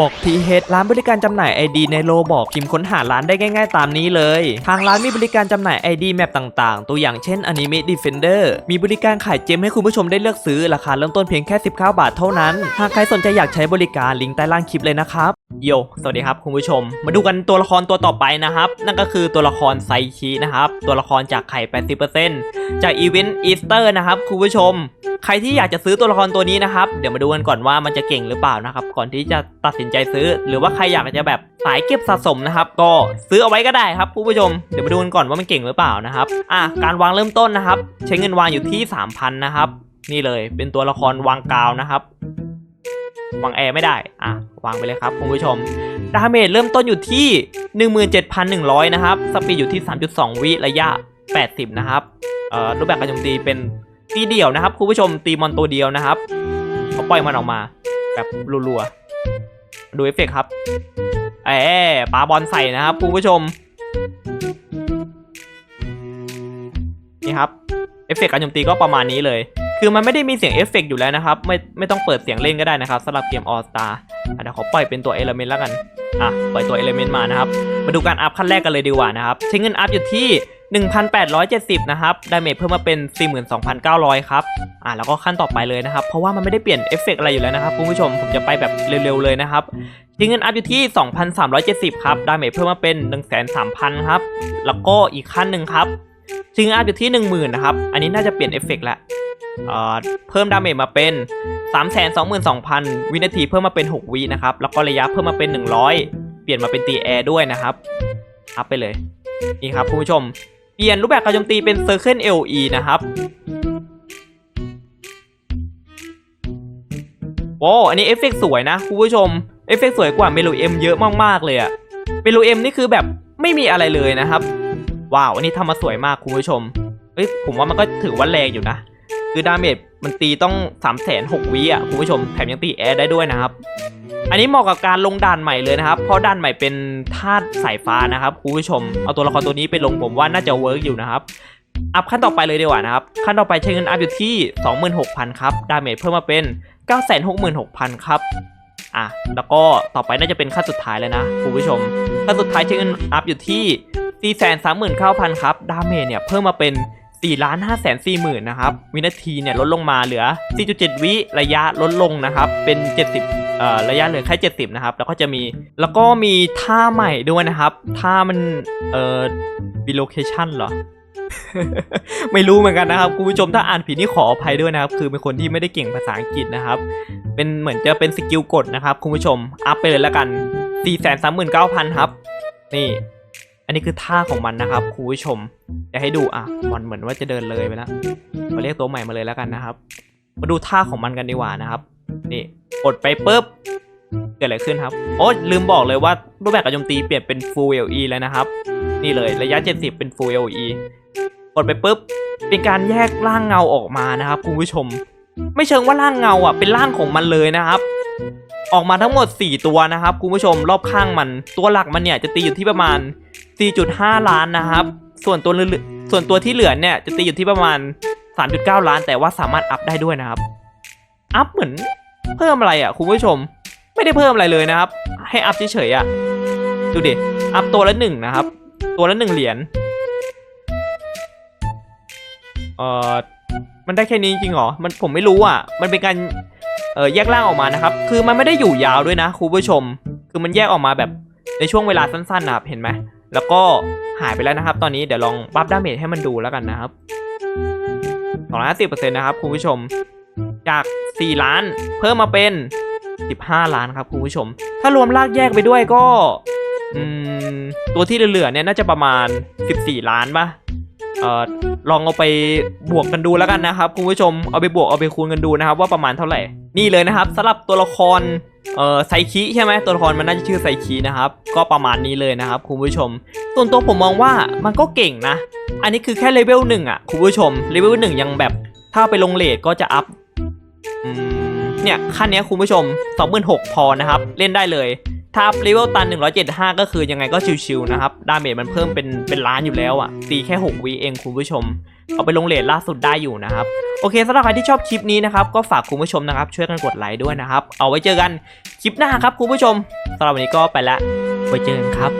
บอกทีเฮดร้านบริการจำหน่าย ID ในโลบอกพิมพ์ค้นหาร้านได้ง่าย ๆ ตามนี้เลย ทางร้านมีบริการจำหน่าย ID แมปต่างๆ ตัวอย่างเช่น Anime Defender มีบริการขายเจมให้คุณผู้ชมได้เลือกซื้อ ราคาเริ่มต้นเพียงแค่ 19 บาทเท่านั้น หากใครสนใจอยากใช้บริการลิงก์ใต้ล่างคลิปเลยนะครับโยสวัสดีครับคุณผู้ชม มาดูกันตัวละครตัวต่อไปนะครับ นั่นก็คือตัวละครไซคินะครับ ตัวละครจากไข่ 80%จากอีเวนต์อีสเตอร์นะครับคุณผู้ชมใครที่อยากจะซื้อตัวละครตัวนี้นะครับ เดี๋ยวมาดูกันก่อนว่ามันจะเก่งหรือเปล่านะครับ ก่อนที่จะตัดสินใจซื้อ หรือว่าใครอยากจะแบบสายเก็บสะสมนะครับ ก็ซื้อเอาไว้ก็ได้ครับคุณผู้ชม เดี๋ยวมาดูกันก่อนว่ามันเก่งหรือเปล่านะครับ อะ การวางเริ่มต้นนะครับ ใช้เงินวางอยู่ที่ 3,000 นะครับ นี่เลย เป็นตัวละครวางกาวนะครับ วางแอร์ไม่ได้ อะ วางไปเลยครับคุณผู้ชม ดาเมจเริ่มต้นอยู่ที่ 17,100 นะครับ สปีดอยู่ที่ 3.2 วิ ระยะ 80 นะครับ เอ่อ รูปแบบการโจมตีเป็น ตีเดี่ยวนะครับคุณผู้ชมตีมอนตัวเดียวนะครับเขาปล่อยมันออกมา แบบรัวๆดูเอฟเฟกต์ครับเอ๊ปาบอลใส่นะครับคุณผู้ชมนี่ครับเอฟเฟกต์การโจมตีก็ประมาณนี้เลย คือมันไม่ได้มีเสียงเอฟเฟกต์อยู่แล้วนะครับ ไม่ไม่ต้องเปิดเสียงเล่นก็ได้นะครับสำหรับเกม All Star อะเดี๋ยวขอปล่อยเป็นตัวเอลเมนต์แล้วกันอะปล่อยตัวเอลเมนต์มานะครับ มาดูการอัพขั้นแรกกันเลยดีกว่านะครับ ใช้เงินอัพอยู่ที่ 1,870 นะครับดาเมจเพิ่มมาเป็น 42,900 ครับ อะแล้วก็ขั้นต่อไปเลยนะครับ เพราะว่ามันไม่ได้เปลี่ยนเอฟเฟกต์อะไรอยู่แล้วนะครับคุณผู้ชมผมจะไปแบบเร็วๆเลยนะครับใช้เงินอัพอยู่ที่ 2,370 ครับดาเมจเพิ่มมาเป็น 13,000 ครับ แล้วก็อีกขั้นหนึ่งครับใช้เงินอัพอยู่ที่ 10,000 นะครับ อันนี้น่าจะเปลี่ยนเอฟเฟกต์แล้วเอ่อเพิ่มดาเมจมาเป็น 322,200 วินาทีเพิ่มมาเป็น 6 วินะครับ แล้วก็ระยะเพิ่มมาเป็น 100 เปลี่ยนมาเป็นตีแอร์ด้วยนะครับ อัพไปเลย นี่ครับคุณผู้ชม เปลี่ยนรูปแบบการโจมตีเป็น Circle LE นะครับโอ้อันนี้เอฟเฟกต์สวยนะคุณผู้ชม เอฟเฟกต์สวยกว่าเมโลเอ็มเยอะมากๆเลยอะเมโลเอ็มนี่คือแบบไม่มีอะไรเลยนะครับ ว้าว อันนี้ทำมาสวยมากคุณผู้ชม เอ้ยผมว่ามันก็ถือว่าแรงอยู่นะ คือดาเมจมันตีต้อง3ามแสนหกวิอะคุณผู้ชม แถมยังตีแอร์ได้ด้วยนะครับ อันนี้เหมาะกับการลงด่านใหม่เลยนะครับ เพราะด่านใหม่เป็นธาตุสายฟ้านะครับคุณผู้ชม เอาตัวละครตัวนี้ไปลงผมว่าน่าจะเวิร์กอยู่นะครับ อัพขั้นต่อไปเลยดีกว่านะครับ ขั้นต่อไปใช้เงินอัพอยู่ที่ 26,000 ครับ ดาเมจเพิ่มมาเป็น 966,000 ครับ อะ แล้วก็ต่อไปน่าจะเป็นขั้นสุดท้ายแล้วนะคุณผู้ชม ขั้นสุดท้ายใช้เงินอัพอยู่ที่ 439,000 ครับ ดาเมจเนี่ยเพิ่มมาเป็น 4ล้าน5แสน4หมื่นนะครับ วินาทีเนี่ยลดลงมาเหลือ 4.7 วิระยะลดลงนะครับ เป็น 70เอ่อระยะเหลือแค่ 70 นะครับ แล้วก็จะมี แล้วก็มีท่าใหม่ด้วยนะครับ ท่ามัน เอ่อ relocation เหรอ ไม่รู้เหมือนกันนะครับคุณผู้ชมถ้าอ่านผิดนี่ขออภัยด้วยนะครับ คือเป็นคนที่ไม่ได้เก่งภาษาอังกฤษนะครับ เป็นเหมือนจะเป็นสกิลกดนะครับคุณผู้ชม อัพไปเลยแล้วกัน 439,000 ครับ นี่ อันนี้คือท่าของมันนะครับคุณผู้ชมจะให้ดูอะมันเหมือนว่าจะเดินเลยไปแล้วมาเรียกตัวใหม่มาเลยแล้วกันนะครับ มาดูท่าของมันกันดีกว่านะครับ นี่กดไปปุ๊บเกิดอะไรขึ้นครับโอ้ลืมบอกเลยว่ารูปแบบการโจมตีเปลี่ยนเป็น Full LE แล้วนะครับ นี่เลยระยะ 70 เป็น Full LE กดไปปุ๊บเป็นการแยกร่างเงาออกมานะครับคุณผู้ชม ไม่เชิงว่าร่างเงาอะเป็นร่างของมันเลยนะครับ ออกมาทั้งหมด 4 ตัวนะครับคุณผู้ชมรอบข้างมันตัวหลักมันเนี่ยจะตีอยู่ที่ประมาณ 4.5 ล้านนะครับ ส่วนตัวส่วนตัวที่เหลือเนี่ยจะตีอยู่ที่ประมาณ 3.9 ล้าน แต่ว่าสามารถอัพได้ด้วยนะครับ อัพเหมือนเพิ่มอะไรอะคุณผู้ชม ไม่ได้เพิ่มอะไรเลยนะครับ ให้อัพเฉยๆอะ ดูดิ อัพตัวละหนึ่งนะครับ ตัวละหนึ่งเหรียญ เอ่อ มันได้แค่นี้จริงเหรอ มันผมไม่รู้อะ มันเป็นการเอ่อแยกร่างออกมานะครับ คือมันไม่ได้อยู่ยาวด้วยนะคุณผู้ชม คือมันแยกออกมาแบบในช่วงเวลาสั้นๆนะครับเห็นไหม แล้วก็หายไปแล้วนะครับ ตอนนี้เดี๋ยวลองบัฟดาเมจให้มันดูแล้วกันนะครับ250%นะครับคุณผู้ชม จาก 4 ล้านเพิ่มมาเป็น 15 ล้านครับคุณผู้ชม ถ้ารวมลากแยกไปด้วยก็ตัวที่เหลือๆเนี่ยน่าจะประมาณ 14 ล้านป่ะออลองเอาไปบวกกันดูแล้วกันนะครับคุณผู้ชมเอาไปบวกเอาไปคูณกันดูนะครับ ว่าประมาณเท่าไหร่ นี่เลยนะครับสำหรับตัวละคร เอ่อไซคิใช่ไหมตัวละครมันน่าจะชื่อไซคินะครับ ก็ประมาณนี้เลยนะครับคุณผู้ชม ส่วนตัวผมมองว่ามันก็เก่งนะ อันนี้คือแค่เลเวลหนึ่งอะคุณผู้ชมเลเวลหนึ่งยังแบบถ้าไปลงเลทก็จะอัพเนี่ยขั้นเนี้ยคุณผู้ชม 26,000พอนะครับ เล่นได้เลยถ้าเลเวลตัน 175 ก็คือยังไงก็ชิวๆนะครับ ดาเมจมันเพิ่มเป็นเป็นล้านอยู่แล้วอะ ตีแค่ 6วิเองคุณผู้ชม เอาไปลงเลทล่าสุดได้อยู่นะครับโอเคสำหรับใครที่ชอบคลิปนี้นะครับก็ฝากคุณผู้ชมนะครับ ช่วยกันกดไลค์ด้วยนะครับ เอาไว้เจอกันคลิปหน้าครับคุณผู้ชมสำหรับวันนี้ก็ไปละไว้เจอกันครับ